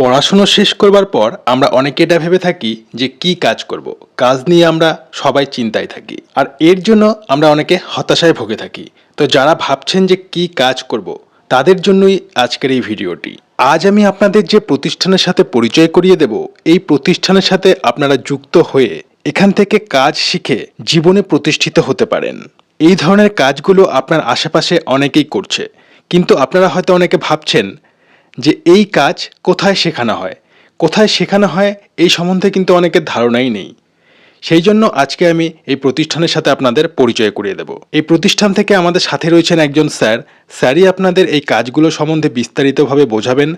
পড়াশুনো শেষ করবার পর আমরা অনেকে এটা ভেবে থাকি যে কি কাজ করব। কাজ নিয়ে আমরা সবাই চিন্তায় থাকি আর এর জন্য আমরা অনেকে হতাশায় ভুগে থাকি তো যারা ভাবছেন যে কি কাজ করব। তাদের জন্যই আজকের এই ভিডিওটি আজ আমি আপনাদের যে প্রতিষ্ঠানের সাথে পরিচয় করিয়ে দেব, এই প্রতিষ্ঠানের সাথে আপনারা যুক্ত হয়ে এখান থেকে কাজ শিখে জীবনে প্রতিষ্ঠিত হতে পারেন এই ধরনের কাজগুলো আপনার আশেপাশে অনেকেই করছে কিন্তু আপনারা হয়তো অনেকে ভাবছেন যে এই কাজ কোথায় শেখানো হয়? কোথায় শেখানো হয় এই সম্বন্ধে কিন্তু অনেকের ধারণাই নেই। সেই জন্য আজকে আমি এই প্রতিষ্ঠানের সাথে আপনাদের পরিচয় করিয়ে দেব। এই প্রতিষ্ঠান থেকে আমাদের সাথে রয়েছেন একজন স্যার। স্যারই আপনাদের এই কাজগুলো সম্বন্ধে বিস্তারিতভাবে বোঝাবেন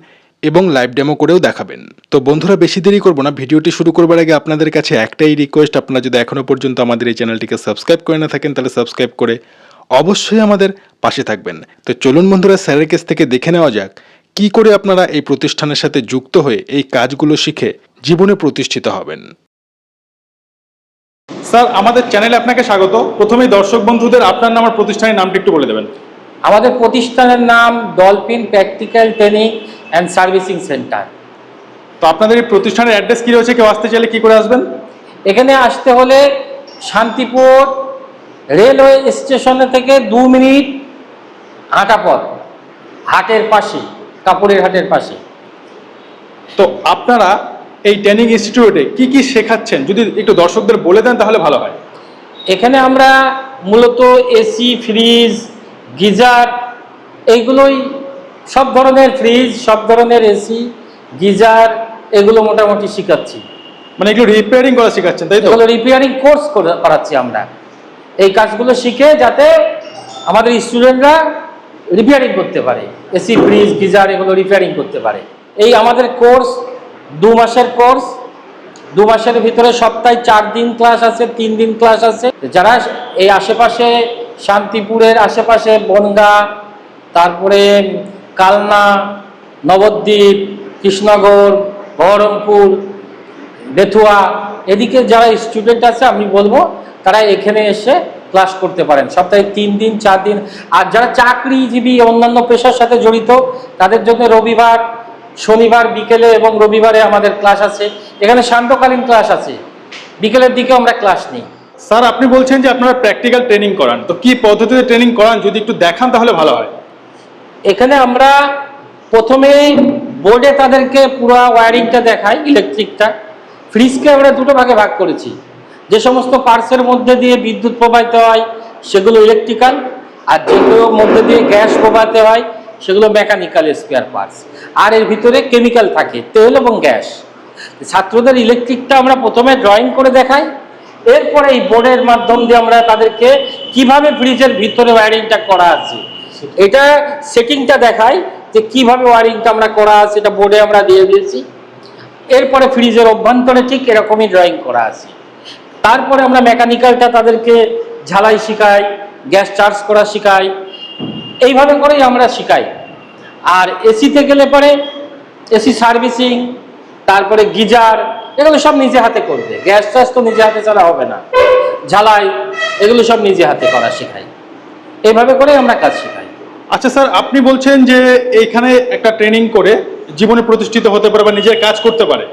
এবং লাইভ ডেমো করেও দেখাবেন। তো বন্ধুরা, বেশি দেরি করব না। ভিডিওটি শুরু করবার আগে আপনাদের কাছে একটাই রিকোয়েস্ট আপনারা যদি এখনও পর্যন্ত আমাদের এই চ্যানেলটিকে সাবস্ক্রাইব করে না থাকেন, তাহলে সাবস্ক্রাইব করে অবশ্যই আমাদের পাশে থাকবেন। তো চলুন বন্ধুরা, স্যারের কাছ থেকে দেখে নেওয়া যাক কি করে আপনারা এই প্রতিষ্ঠানের সাথে যুক্ত হয়ে এই কাজগুলো শিখে জীবনে প্রতিষ্ঠিত হবেন? স্যার আমাদের চ্যানেলে আপনাকে স্বাগত। প্রথমেই দর্শক বন্ধুদের আপনার নাম আর প্রতিষ্ঠানের নামটি একটু বলে দেবেন। আমাদের প্রতিষ্ঠানের নাম dolphin practical training and servicing centre. তো আপনাদের এই প্রতিষ্ঠানের অ্যাড্রেস কী রয়েছে? কেউ আসতে চাইলে কী করে আসবেন? এখানে আসতে হলে শান্তিপুর রেলওয়ে স্টেশনে থেকে দু মিনিট হাঁটা পথ হাটের পাশে। কাপড়ের হাটের পাশে। তো আপনারা এই ট্রেনিং ইনস্টিটিউটে কি কি শেখাচ্ছেন? যদি একটু দর্শকদের বলে দেন তাহলে ভালো হয়। এখানে আমরা মূলত এসি ফ্রিজ গিজার এইগুলোই সব ধরনের ফ্রিজ সব ধরনের এসি গিজার এগুলো মোটামুটি শেখাচ্ছি। মানে এগুলো রিপেয়ারিং করা শেখাচ্ছেন তাই তো? এগুলো রিপেয়ারিং কোর্স করাচ্ছি আমরা। এই কাজগুলো শিখে যাতে আমাদের স্টুডেন্টরা রিপেয়ারিং করতে পারে। এসি ফ্রিজ গিজার, এগুলো রিপেয়ারিং করতে পারে। এই আমাদের কোর্স দু মাসের কোর্স দু মাসের ভিতরে সপ্তাহে চার দিন ক্লাস আছে, তিন দিন ক্লাস আছে। যারা এই আশেপাশে শান্তিপুরের আশেপাশে বনগা, তারপরে কালনা, নবদ্বীপ, কৃষ্ণনগর, বহরমপুর, বেথুয়া, এদিকে যারা স্টুডেন্ট আছে, আমি বলব, তারা এখানে এসে ক্লাস করতে পারেন। সপ্তাহে তিন দিন চার দিন। আর যারা চাকরিজীবী অন্যান্য পেশার সাথে জড়িত তাদের জন্য রবিবার শনিবার বিকেলে এবং রবিবারে আমাদের ক্লাস আছে। এখানে সান্ধ্যকালীন ক্লাস আছে। বিকেলের দিকে আমরা ক্লাস নিই। স্যার আপনি বলছেন যে আপনারা প্র্যাকটিক্যাল ট্রেনিং করান। তো কি পদ্ধতিতে ট্রেনিং করান? যদি একটু দেখান তাহলে ভালো হয়। এখানে আমরা প্রথমে বোর্ডে তাদেরকে পুরো ওয়্যারিংটা দেখাই ইলেকট্রিকটা ফ্রিজকে আমরা দুটো ভাগে ভাগ করেছি। যে সমস্ত পার্টসের মধ্যে দিয়ে বিদ্যুৎ প্রবাহিত হয়, সেগুলো ইলেকট্রিক্যাল আর যেগুলোর মধ্যে দিয়ে গ্যাস প্রবাহিত হয়, সেগুলো মেকানিক্যাল স্পেয়ার পার্টস আর এর ভিতরে কেমিক্যাল থাকে, তেল এবং গ্যাস। ছাত্রদের ইলেকট্রিকটা আমরা প্রথমে ড্রয়িং করে দেখাই, এরপরে এই বোর্ডের মাধ্যম দিয়ে আমরা তাদেরকে কীভাবে ফ্রিজের ভিতরে ওয়ারিংটা করা আছে। এটা সেটিংটা দেখাই যে কীভাবে ওয়ারিংটা আমরা করা আছে এটা বোর্ডে আমরা দিয়ে দিয়েছি। এরপরে ফ্রিজের অভ্যন্তরে ঠিক এরকমই ড্রয়িং করা আছে। তারপরে আমরা মেকানিক্যালটা তাদেরকে ঝালাই শিখাই, গ্যাস চার্জ করা শিখাই, এইভাবে করেই আমরা শিখাই। আর এসিতে গেলে পরে এসি সার্ভিসিং, তারপরে গিজার, এগুলো সব নিজে হাতে করবে। গ্যাস চার্জ তো নিজে হাতে ছাড়া হবে না। ঝালাই, এগুলো সব নিজে হাতে করা শেখাই। এইভাবে করে আমরা কাজ শেখাই। আচ্ছা স্যার, আপনি বলছেন যে এইখানে একটা ট্রেনিং করে জীবনে প্রতিষ্ঠিত হতে পারে বা নিজের কাজ করতে পারে।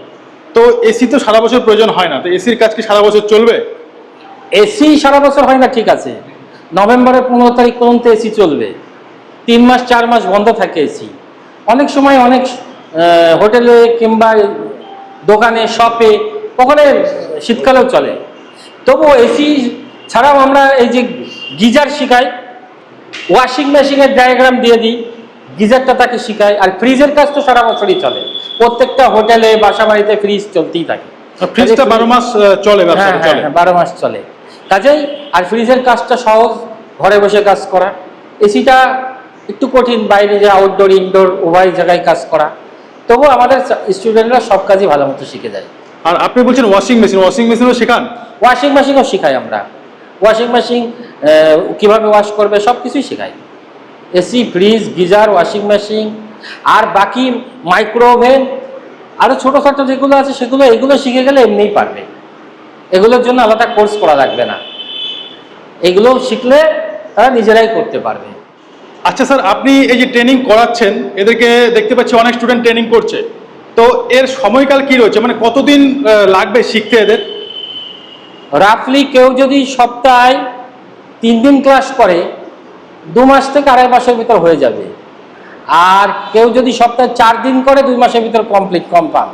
তো এসি তো সারা বছর প্রয়োজন হয় না। তো এসির কাজ কি সারা বছর চলবে? এসি সারা বছর হয় না, ঠিক আছে। নভেম্বরের পনেরো তারিখ পর্যন্ত এসি চলবে। তিন মাস, চার মাস বন্ধ থাকে এসি অনেক সময় অনেক হোটেলে কিংবা দোকানে, শপে, ওখানে শীতকালেও চলে। তবুও এসি ছাড়াও আমরা এই যে গিজার শিখাই ওয়াশিং মেশিনের ডায়াগ্রাম দিয়ে দিই। গিজারটা তাকে শিখাই আর ফ্রিজের কাজ তো সারা বছরই চলে। প্রত্যেকটা হোটেলে বাসা বাড়িতে ফ্রিজ চলতেই থাকে। ফ্রিজটা বারো মাস চলে হ্যাঁ হ্যাঁ হ্যাঁ, বারো মাস চলে। কাজেই আর ফ্রিজের কাজটা সহজ ঘরে বসে কাজ করা। এসিটা একটু কঠিন বাইরে যে আউটডোর ইনডোর উভয় জায়গায় কাজ করা। তবু আমাদের স্টুডেন্টরা সব কাজই ভালো মতো শিখে যায়। আর আপনি বলছেন ওয়াশিং মেশিন ওয়াশিং মেশিনও শেখান? ওয়াশিং মেশিনও শেখাই আমরা। ওয়াশিং মেশিন কীভাবে ওয়াশ করবে সব কিছুই শেখাই। AC fridge geyser washing machine আর বাকি মাইক্রো ওভেন আরও ছোটোখাটো যেগুলো আছে সেগুলো এগুলো শিখে গেলে এমনিই পারবে। এগুলোর জন্য আলাদা কোর্স করা লাগবে না। এগুলো শিখলে তারা নিজেরাই করতে পারবে। আচ্ছা স্যার আপনি এই যে ট্রেনিং করাচ্ছেন এদেরকে দেখতে পাচ্ছি অনেক স্টুডেন্ট ট্রেনিং করছে। তো এর সময়কাল কি রয়েছে? মানে কতদিন লাগবে শিখতে এদের? রাফলি কেউ যদি সপ্তাহে তিন দিন ক্লাস করে দু মাস থেকে আড়াই মাসের ভিতর হয়ে যাবে। আর কেউ যদি সপ্তাহে চার দিন করে, দুই মাসের ভিতর কমপ্লিট কনফার্ম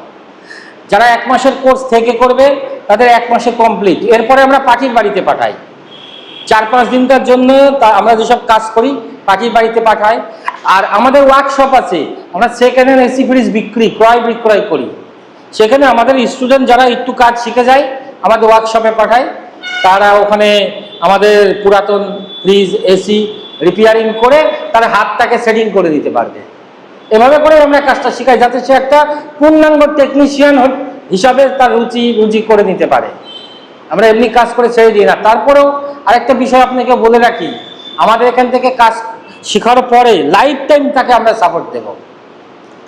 যারা এক মাসের কোর্স থেকে করবে, তাদের এক মাসে কমপ্লিট এরপরে আমরা পার্টির বাড়িতে পাঠাই। চার পাঁচ দিনকার জন্য আমরা যেসব কাজ করি পার্টির বাড়িতে পাঠাই। আর আমাদের ওয়ার্কশপ আছে, আমরা সেকেন্ড হ্যান্ড এসি ফ্রিজ বিক্রি, ক্রয় বিক্রয় করি। সেখানে আমাদের স্টুডেন্ট যারা একটু কাজ শিখে যায়, আমাদের ওয়ার্কশপে পাঠায়। তারা ওখানে আমাদের পুরাতন ফ্রিজ এসি রিপেয়ারিং করে তার হাতটাকে সেটিং করে দিতে পারবে। এভাবে করে আমরা কাজটা শিখাই, যাতে সে একটা পূর্ণাঙ্গ টেকনিশিয়ান হিসাবে তার রুচি রুচি করে নিতে পারে। আমরা এমনি কাজ করে ছেড়ে দিই না। তারপরেও আরেকটা বিষয় আপনাকে বলে রাখি, আমাদের এখান থেকে কাজ শেখার পরে লাইফ টাইম তাকে আমরা সাপোর্ট দেবো।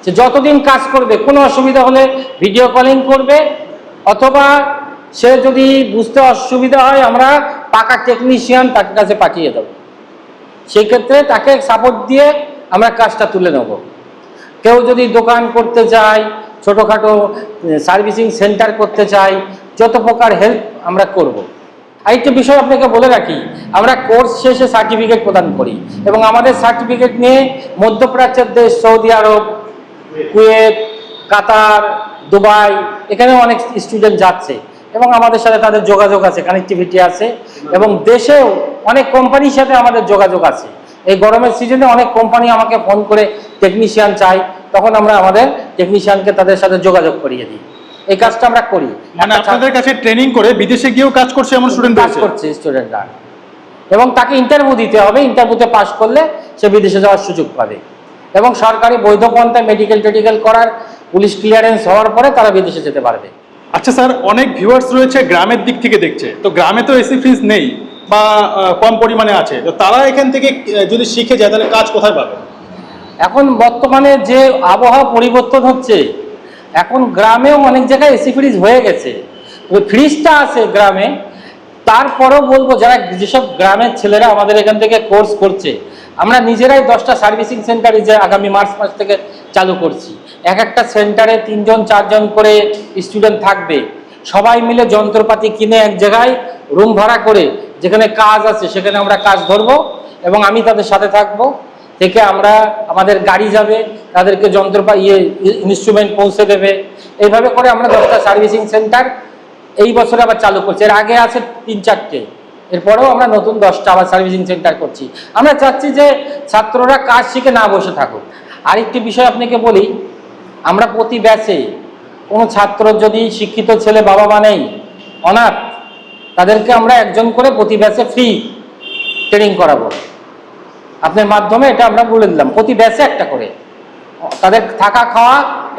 সে যতদিন কাজ করবে, কোনো অসুবিধা হলে ভিডিও কলিং করবে, অথবা সে যদি বুঝতে অসুবিধা হয়, আমরা পাকা টেকনিশিয়ান তার কাছে পাঠিয়ে দেবো। সেই ক্ষেত্রে তাকে সাপোর্ট দিয়ে আমরা কাজটা তুলে নেব কেউ যদি দোকান করতে চায়, ছোটোখাটো সার্ভিসিং সেন্টার করতে চায়, যত প্রকার হেল্প আমরা করব। আরেকটা বিষয় আপনাকে বলে রাখি, আমরা কোর্স শেষে সার্টিফিকেট প্রদান করি এবং আমাদের সার্টিফিকেট নিয়ে মধ্যপ্রাচ্যের দেশ Saudi Arab, Kuwait, Qatar, Dubai, এখানে অনেক স্টুডেন্ট যাচ্ছে এবং আমাদের সাথে তাদের যোগাযোগ আছে কানেক্টিভিটি আছে এবং দেশেও অনেক কোম্পানির সাথে আমাদের যোগাযোগ আছে। এই গরমের সিজনে অনেক কোম্পানি আমাকে ফোন করে টেকনিশিয়ান চাই তখন আমরা আমাদের টেকনিশিয়ানকে তাদের সাথে যোগাযোগ করিয়ে দিই। এই কাজটা আমরা করি। মানে আপনাদের কাছে ট্রেনিং করে বিদেশে গিয়েও কাজ করছে এমন স্টুডেন্ট কাজ করছে স্টুডেন্টরা এবং তাকে ইন্টারভিউ দিতে হবে ইন্টারভিউতে পাশ করলে সে বিদেশে যাওয়ার সুযোগ পাবে। এবং সরকারি বৈধ পন্থায় মেডিকেল টেডিকেল করার পুলিশ ক্লিয়ারেন্স হওয়ার পরে তারা বিদেশে যেতে পারবে। আচ্ছা স্যার, অনেক ভিউয়ার্স রয়েছে গ্রামের দিক থেকে দেখছে। তো গ্রামে তো এসি ফ্রিজ নেই বা কম পরিমাণে আছে। তো তারা এখান থেকে যদি শিখে যায়, তাহলে কাজ কোথায় পাবে? এখন বর্তমানে যে আবহাওয়া পরিবর্তন হচ্ছে, এখন গ্রামেও অনেক জায়গায় এসি ফ্রিজ হয়ে গেছে। ফ্রিজটা আছে গ্রামে। তারপরেও বলব, যারা যেসব গ্রামের ছেলেরা আমাদের এখান থেকে কোর্স করছে, আমরা নিজেরাই দশটা সার্ভিসিং সেন্টারে যে আগামী মার্চ মাস থেকে চালু করছি। এক একটা সেন্টারে তিনজন, চারজন করে স্টুডেন্ট থাকবে। সবাই মিলে যন্ত্রপাতি কিনে এক জায়গায় রুম ভাড়া করে, যেখানে কাজ আছে সেখানে আমরা কাজ ধরবো এবং আমি তাদের সাথে থাকব। থেকে আমরা আমাদের গাড়ি যাবে, তাদেরকে যন্ত্রপাতি ইয়ে ইনস্ট্রুমেন্ট পৌঁছে দেবে। এইভাবে করে আমরা দশটা সার্ভিসিং সেন্টার এই বছরে আবার চালু করছি। এর আগে আছে তিন চারটে। এরপরেও আমরা নতুন দশটা আবার সার্ভিসিং সেন্টার করছি। আমরা চাচ্ছি যে ছাত্ররা কাজ শিখে না বসে থাকুক। আরেকটি বিষয় আপনাকে বলি আমরা প্রতি ব্যাচে কোনো ছাত্র যদি শিক্ষিত ছেলে বাবা মা নেই, অনাথ, তাদেরকে আমরা একজন করে প্রতি ব্যাচে ফ্রি ট্রেনিং করাবো। আপনার মাধ্যমে এটা আমরা বলে দিলাম, প্রতি ব্যাচে একটা করে। তাদের থাকা, খাওয়া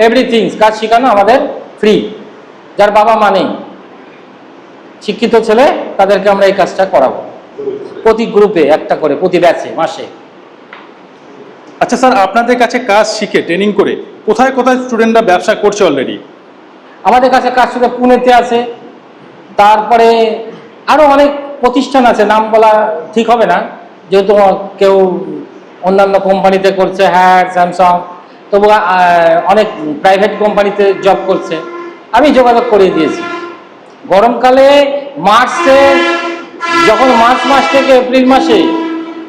এভরিথিং কাজ শেখানো আমাদের ফ্রি যার বাবা মা নেই, শিক্ষিত ছেলে, তাদেরকে আমরা এই কাজটা করাবো। প্রতি গ্রুপে একটা করে, প্রতি ব্যাচে মাসে। আচ্ছা স্যার, আপনাদের কাছে কাজ শিখে ট্রেনিং করে কোথায় কোথায় স্টুডেন্টরা ব্যবসা করছে অলরেডি আমাদের কাছে কাজ শুধু পুনেতে আছে, তারপরে আরও অনেক প্রতিষ্ঠান আছে, নাম বলা ঠিক হবে না, যেহেতু কেউ অন্যান্য কোম্পানিতে করছে হ্যাঁ স্যামসাং, তবু অনেক প্রাইভেট কোম্পানিতে জব করছে, আমি যোগাযোগ করিয়ে দিয়েছি। গরমকালে মার্চে, যখন মার্চ মাস থেকে এপ্রিল মাসে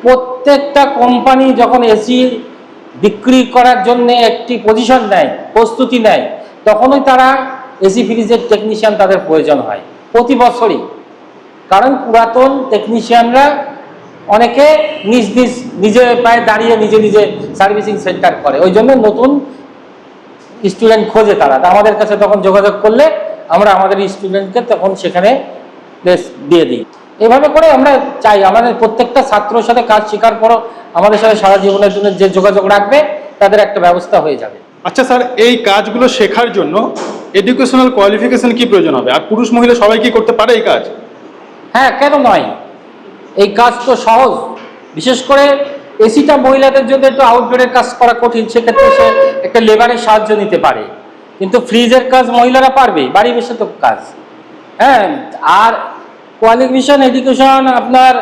প্রত্যেকটা কোম্পানি যখন এসি বিক্রি করার জন্য একটি পজিশন নেয়, প্রস্তুতি নেয়, তখনই তারা এসি ফ্রিজের টেকনিশিয়ান তাদের প্রয়োজন হয়, প্রতি বছরই। কারণ পুরাতন টেকনিশিয়ানরা অনেকে নিজ নিজ, নিজে পায়ে দাঁড়িয়ে নিজে নিজে সার্ভিসিং সেন্টার করে। ওই জন্য নতুন স্টুডেন্ট খোঁজে তারা। আমাদের কাছে তখন যোগাযোগ করলে আমরা আমাদের স্টুডেন্টকে তখন সেখানে প্লেস দিয়ে দিই। এভাবে করে আমরা চাই আমাদের প্রত্যেকটা ছাত্রর সাথে কাজ শেখার পরও আমাদের সাথে সারা জীবনের জন্য যে যোগাযোগ রাখবে তাদের একটা ব্যবস্থা হয়ে যাবে। আচ্ছা স্যার এই কাজগুলো শেখার জন্য এডুকেশনাল কোয়ালিফিকেশন কি প্রয়োজন হবে? আর পুরুষ মহিলা সবাই কি করতে পারে এই কাজ? হ্যাঁ কেন নয়? এই কাজ তো সহজ। বিশেষ করে এসিটা মহিলাদের জন্য একটু আউটডোরের কাজ করা কঠিন সেক্ষেত্রে সে একটা লেবারের সাহায্য নিতে পারে। কিন্তু ফ্রিজের কাজ মহিলারা পারবে বাড়ি বসে তো কাজ। হ্যাঁ আর কোয়ালিফিকেশন এডুকেশন আপনার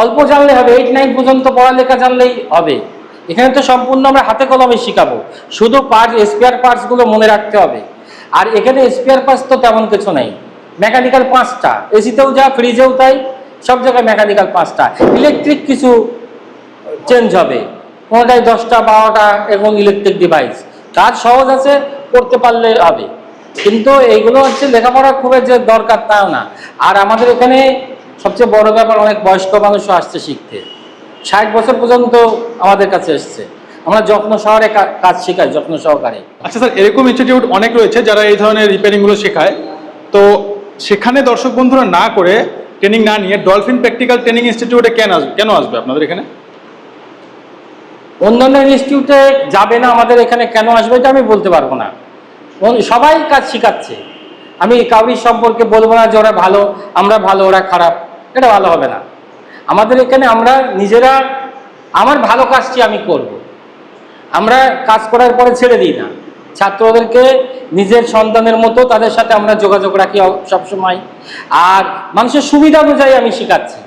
অল্প জানলে হবে এইট নাইন পর্যন্ত পড়ালেখা জানলেই হবে। এখানে তো সম্পূর্ণ আমরা হাতে কলমে শিখাবো। শুধু পার্টস স্পেয়ার পার্টসগুলো মনে রাখতে হবে। আর এখানে স্পেয়ার পার্টস তো তেমন কিছু নেই। মেকানিক্যাল পাঁচটা। এসিতেও যা ফ্রিজেও তাই। সব জায়গায় মেকানিক্যাল পাঁচটা। ইলেকট্রিক কিছু চেঞ্জ হবে। কোনোটাই দশটা, বারোটা এবং ইলেকট্রিক ডিভাইস কাজ সহজ আছে, করতে পারলে হবে। কিন্তু এইগুলো হচ্ছে লেখাপড়া খুব যে দরকার তাও না। আর আমাদের এখানে সবচেয়ে বড় ব্যাপার অনেক বয়স্ক মানুষও আসছে শিখতে। ষাট বছর পর্যন্ত আমাদের কাছে এসছে। আমরা যত্ন শহরে কাজ শেখাই যত্ন সহকারে। আচ্ছা স্যার এরকম ইনস্টিটিউট অনেক রয়েছে যারা এই ধরনের রিপেয়ারিংগুলো শেখায়। তো সেখানে দর্শক বন্ধুরা না করে ট্রেনিং না নিয়ে ডলফিন প্র্যাকটিক্যাল ট্রেনিং ইনস্টিটিউটে কেন আসবে কেন আসবে আপনাদের এখানে? অন্যান্য ইনস্টিটিউটে যাবে না আমাদের এখানে কেন আসবে এটা আমি বলতে পারব না। সবাই কাজ শিখাচ্ছে। আমি কাউরির সম্পর্কে বলব না যে ওরা ভালো, আমরা ভালো, ওরা খারাপ। এটা ভালো হবে না। আমাদের এখানে আমরা নিজেরা, আমার ভালো কাজটি আমি করব। আমরা কাজ করার পরে ছেড়ে দিই না। ছাত্রদেরকে নিজের সন্তানের মতো তাদের সাথে আমরা যোগাযোগ রাখি সবসময়। আর মানুষের সুবিধা অনুযায়ী আমি শেখাচ্ছি।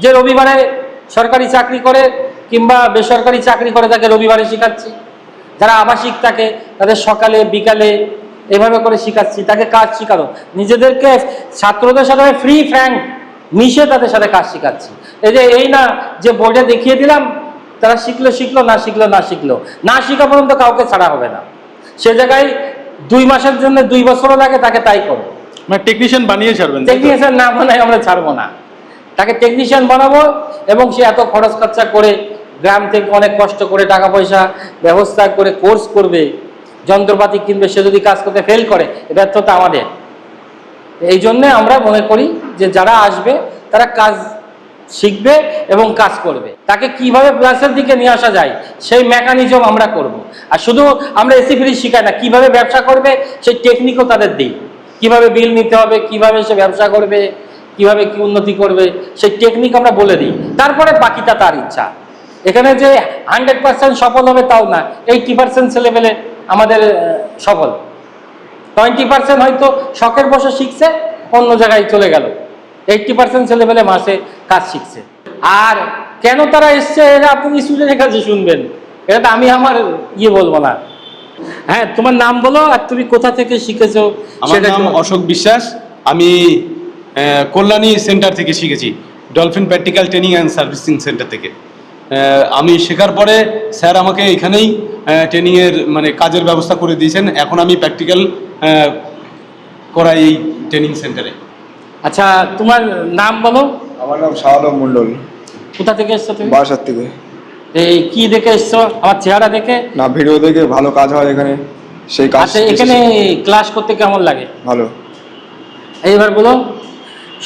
যে রবিবারে সরকারি চাকরি করে কিংবা বেসরকারি চাকরি করে তাকে রবিবারে শেখাচ্ছি। যারা আবাসিক থাকে, তাদের সকালে, বিকালে এভাবে করে শেখাচ্ছি তাকে কাজ শেখানো নিজেদেরকে ছাত্রদের সাথে ফ্রি ফ্র্যাঙ্ক মিশে তাদের সাথে কাজ শেখাচ্ছি। এই যে এই না যে বোর্ডে দেখিয়ে দিলাম তারা শিখলো শিখলো না শিখলো না শিখলো। না শিখা পর্যন্ত কাউকে ছাড়া হবে না। সে জায়গায় দুই মাসের জন্য দুই বছরও লাগে তাকে তাই করব। মানে টেকনিশিয়ান বানিয়ে ছাড়বেন টেকনিশিয়ান না বানাই আমরা ছাড়বো না। তাকে টেকনিশিয়ান বানাবো এবং সে এত খরচ খরচা করে গ্রাম থেকে অনেক কষ্ট করে টাকা পয়সা ব্যবস্থা করে কোর্স করবে। যন্ত্রপাতি কিনবে, সে যদি কাজ করতে ফেল করে ব্যর্থতা আমাদের। এই জন্যে আমরা মনে করি যে যারা আসবে, তারা কাজ শিখবে এবং কাজ করবে। তাকে কীভাবে প্লাসের দিকে নিয়ে আসা যায়, সেই মেকানিজম আমরা করব। আর শুধু আমরা এসি ফ্রি শিখাই না, কীভাবে ব্যবসা করবে, সেই টেকনিকও তাদের দিই। কীভাবে বিল নিতে হবে, কীভাবে সে ব্যবসা করবে, কীভাবে কি উন্নতি করবে, সেই টেকনিক আমরা বলে দিই। তারপরে বাকিটা তার ইচ্ছা। এখানে যে হান্ড্রেড পার্সেন্ট সফল হবে তাও না এইটি পার্সেন্ট ছেলেমেলে আমাদের সফল। টোয়েন্টি পার্সেন্ট হয়তো শখের বসে শিখছে অন্য জায়গায় চলে গেল। এইটটি পার্সেন্ট ছেলেমেলে মাসে কাজ শিখছে। আর কেন তারা এসছে এরা আপনি স্টুডেন্টের কাছে শুনবেন। এটা তো আমি আমার ইয়ে বলব না। হ্যাঁ তোমার নাম বলো আর তুমি কোথা থেকে শিখেছো আমার নাম অশোক বিশ্বাস। আমি কল্যাণী সেন্টার থেকে শিখেছি dolphin practical training and servicing centre থেকে। আমি শেখার পরে স্যার আমাকে এখানেই ট্রেনিংয়ের মানে কাজের ব্যবস্থা করে দিয়েছেন। এখন আমি প্র্যাকটিক্যাল করাই এই ট্রেনিং সেন্টারে আচ্ছা তোমার নাম বলো? আমার নাম শাহ আলম মন্ডল কোথা থেকে এসছো তুমি? বারাসাত থেকে। এই কি দেখে এসছো? আমার চেহারা দেখে? না ভিডিও দেখে ভালো কাজ হয় এখানে। সেই কাজ আচ্ছা এখানে ক্লাস করতে কেমন লাগে? ভালো। এইবার বলো।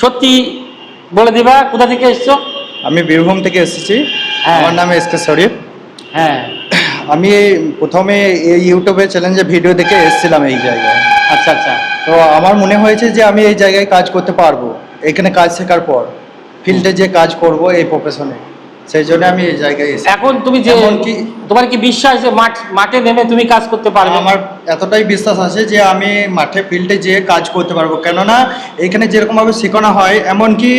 সত্যি বলে দিবা কোথা থেকে এসছো? আমি বীরভূম থেকে এসেছি। আমার নাম এস কে শরীফ। হ্যাঁ। আমি এই প্রথমে এই ইউটিউবে চ্যালেঞ্জে ভিডিও দেখে এসেছিলাম এই জায়গায়। আচ্ছা আচ্ছা। তো আমার মনে হয়েছে যে আমি এই জায়গায় কাজ করতে পারব। এখানে কাজ শেখার পর ফিল্ডে যে কাজ করব এই প্রফেশনে সেই জন্য আমি এই জায়গায় এসেছি। এখন তুমি যে এমনকি- তোমার কি বিশ্বাস যে মাঠ মাঠে নেমে তুমি কাজ করতে পারবে? আমার এতটাই বিশ্বাস আছে যে আমি মাঠে ফিল্ডে যেয়ে কাজ করতে পারব। কেননা এখানে যেরকমভাবে শেখানো হয় এমনকি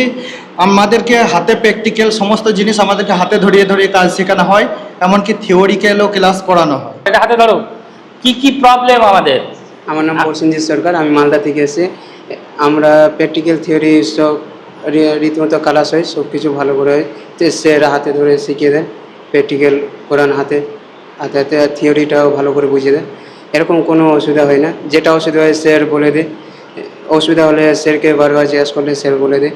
আমাদেরকে হাতে প্র্যাকটিক্যাল সমস্ত জিনিস আমাদেরকে হাতে ধরিয়ে ধরিয়ে কাজ শেখানো হয় এমনকি থিওরিক্যালও ক্লাস করানো হয়। এটা হাতে ধরো। কি কি প্রবলেম আমাদের? আমার নাম প্রসেনজিৎ সরকার আমি মালদা থেকে এসে আমরা প্র্যাকটিক্যাল থিওরি সব রীতিমতো ক্লাস হয় সব কিছু ভালো করে হয়। তো স্যার হাতে ধরে শিখিয়ে দেন প্র্যাকটিক্যাল করান হাতে। হাতে হাতে থিওরিটাও ভালো করে বুঝিয়ে দেন। এরকম কোনো অসুবিধা হয় না। যেটা অসুবিধা হয় স্যার বলে দেয়। অসুবিধা হলে স্যারকে বারবার জিজ্ঞাসা করলে স্যার বলে দেয়।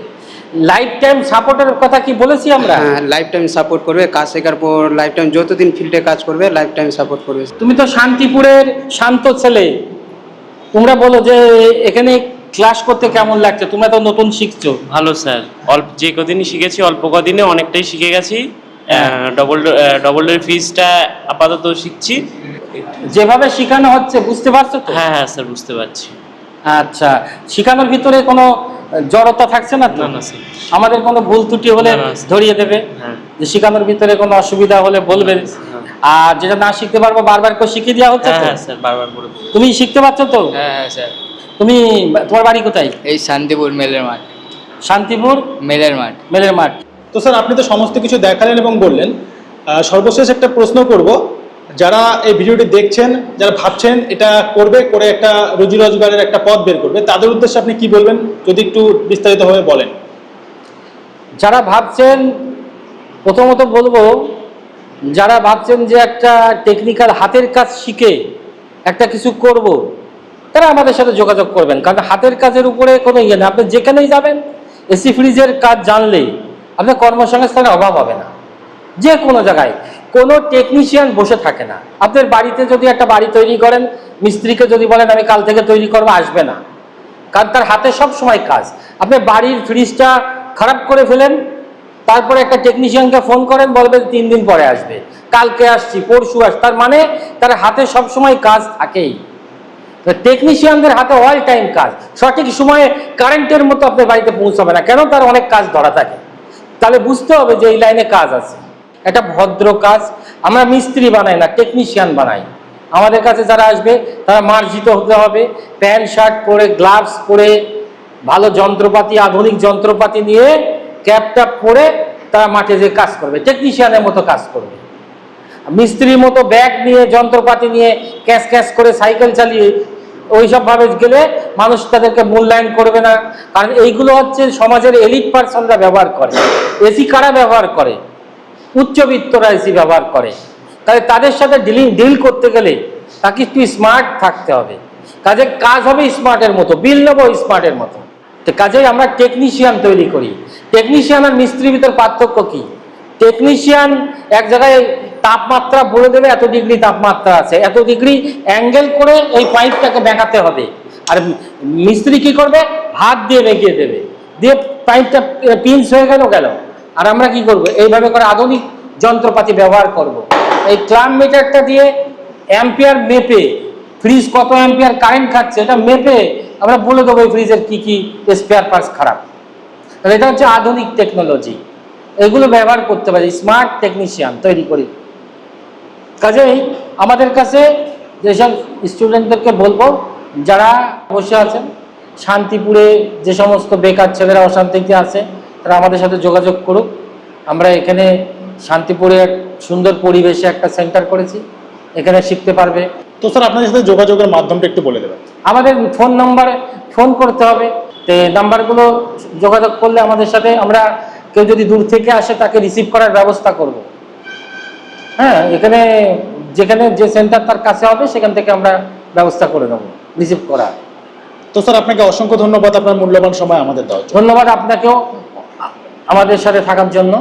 লাইফ টাইম সাপোর্টের কথা কি বলেছি আমরা? হ্যাঁ লাইফ টাইম সাপোর্ট করবে কাজ শেখার পর লাইফ টাইম যতদিন ফিল্ডে কাজ করবে লাইফ টাইম সাপোর্ট করবে। তুমি তো শান্তিপুরের শান্ত ছেলে। তোমরা বলো যে এখানে ক্লাস করতে কেমন লাগছে? তোমরা তো নতুন শিখছো। ভালো স্যার। অল্প যে কদিনই শিখেছি অল্প কদিনে অনেকটাই শিখে গেছি। ডবল ডবল ফিজটা আপাতত শিখছি। যেভাবে শেখানো হচ্ছে বুঝতে পারছ তো? হ্যাঁ হ্যাঁ স্যার বুঝতে পারছি। আচ্ছা শেখানোর ভিতরে কোনো জড়তা থাকছে না তো? না, না, স্যার। আমাদের কোনো ভুল ত্রুটি হলে। ধরিয়ে দেবে। হ্যাঁ। যে শেখানোর ভিতরে কোনো অসুবিধা হলে বলবেন আর যেটা না শিখতে পারব বারবার করে শিখিয়ে দেওয়া হচ্ছে হ্যাঁ হ্যাঁ স্যার বারবার করে। তুমি শিখতে পারছ তো? হ্যাঁ হ্যাঁ স্যার। তুমি তোমার বাড়ি কোথায়? এই শান্তিপুর মেলের মাঠ। শান্তিপুর মেলের মাঠ। মেলের মাঠ। তো স্যার আপনি তো সমস্ত কিছু দেখালেন এবং বললেন। সর্বশেষ একটা প্রশ্ন করব। যারা এই ভিডিওটি দেখছেন যারা ভাবছেন এটা করবে করে একটা রুজি রোজগারের একটা পথ বের করবে তাদের উদ্দেশ্যে আপনি কি বলবেন? যদি একটু বিস্তারিতভাবে বলেন। যারা ভাবছেন প্রথমত বলব যারা ভাবছেন যে একটা টেকনিক্যাল হাতের কাজ শিখে একটা কিছু করব তারা আমাদের সাথে যোগাযোগ করবেন, কারণ হাতের কাজের উপরে কোনো ইয়ে না আপনি যেখানেই যাবেন, এসি ফ্রিজের কাজ জানলেই আপনার কর্মসংস্থানের অভাব হবে না। যে কোনো জায়গায় কোনো টেকনিশিয়ান বসে থাকে না। আপনার বাড়িতে যদি একটা বাড়ি তৈরি করেন, মিস্ত্রিকে যদি বলেন, আমি কাল থেকে তৈরি করব আসবে না। কারণ তার হাতে সব সময় কাজ। আপনি বাড়ির ফ্রিজটা খারাপ করে ফেলেন, তারপরে একটা টেকনিশিয়ানকে ফোন করেন, বলবে তিন দিন পরে আসবে। কালকে আসছি, পরশু আস, তার মানে তার হাতে সব সময় কাজ থাকেই। টেকনিশিয়ানদের হাতে অল টাইম কাজ। সঠিক সময়ে কারেন্টের মতো আপনার বাড়িতে পৌঁছাবে না। কেন? তার অনেক কাজ ধরা থাকে। তাহলে বুঝতে হবে যে এই লাইনে কাজ আছে। একটা ভদ্র কাজ। আমরা মিস্ত্রি বানাই না টেকনিশিয়ান বানাই। আমাদের কাছে যারা আসবে, তারা মার্জিত হতে হবে। প্যান্ট, শার্ট পরে, গ্লাভস পরে, ভালো যন্ত্রপাতি, আধুনিক যন্ত্রপাতি নিয়ে ক্যাপ ট্যাপ পরে তারা মাঠে যে কাজ করবে। টেকনিশিয়ানের মতো কাজ করবে। মিস্ত্রির মতো ব্যাগ নিয়ে, যন্ত্রপাতি নিয়ে ক্যাশ ক্যাশ করে সাইকেল চালিয়ে ওইসব ভাবে গেলে মানুষ তাদেরকে মূল্যায়ন করবে না। কারণ এইগুলো হচ্ছে সমাজের এলিট পার্সনরা ব্যবহার করে। এসি কারা ব্যবহার করে? উচ্চবিত্তরা এসি ব্যবহার করে। তাই তাদের সাথে ডিলিং ডিল করতে গেলে তাকে একটু স্মার্ট থাকতে হবে। কাজে কাজ হবে স্মার্টের মতো বিল নেব স্মার্টের মতো। তো কাজেই আমরা টেকনিশিয়ান তৈরি করি। টেকনিশিয়ান আর মিস্ত্রির ভিতর পার্থক্য কি? টেকনিশিয়ান এক জায়গায় তাপমাত্রা বলে দেবে এত ডিগ্রি তাপমাত্রা আছে, এত ডিগ্রি অ্যাঙ্গেল করে ওই পাইপটাকে বেঁকাতে হবে। আর মিস্ত্রি কি করবে? হাত দিয়ে বেঁকিয়ে দেবে। দিয়ে পাইপটা পিঞ্চ হয়ে গেল গেল আর আমরা কি করব? এইভাবে করে আধুনিক যন্ত্রপাতি ব্যবহার করব। এই ক্লাম মিটারটা দিয়ে অ্যাম্পিয়ার মেপে ফ্রিজ কত অ্যাম্পিয়ার কারেন্ট খাচ্ছে এটা মেপে আমরা বলে দেবো এই ফ্রিজের কী কী স্পেয়ার পার্টস খারাপ। তাহলে এটা হচ্ছে আধুনিক টেকনোলজি এগুলো ব্যবহার করতে পারি স্মার্ট টেকনিশিয়ান তৈরি করি। কাজেই আমাদের কাছে যেসব স্টুডেন্টদেরকে বলব যারা বসে আছেন শান্তিপুরে যে সমস্ত বেকার ছেলেরা অশান্তিতে আছে তারা আমাদের সাথে যোগাযোগ করুক। আমরা এখানে শান্তিপুরে এক সুন্দর পরিবেশে একটা সেন্টার করেছি এখানে শিখতে পারবে। তো স্যার আপনাদের সাথে যোগাযোগের মাধ্যমটা একটু বলে দেবেন। আমাদের ফোন নম্বরে ফোন করতে হবে। তো নাম্বারগুলো যোগাযোগ করলে আমাদের সাথে আমরা কেউ যদি দূর থেকে আসে তাকে রিসিভ করার ব্যবস্থা করব। হ্যাঁ এখানে যেখানে যে সেন্টার তার কাছে হবে সেখান থেকে আমরা ব্যবস্থা করে নেব রিসিভ করার তো স্যার আপনাকে অসংখ্য ধন্যবাদ আপনার মূল্যবান সময় আমাদের দেওয়া ধন্যবাদ আপনাকেও আমাদের সাথে থাকার জন্য।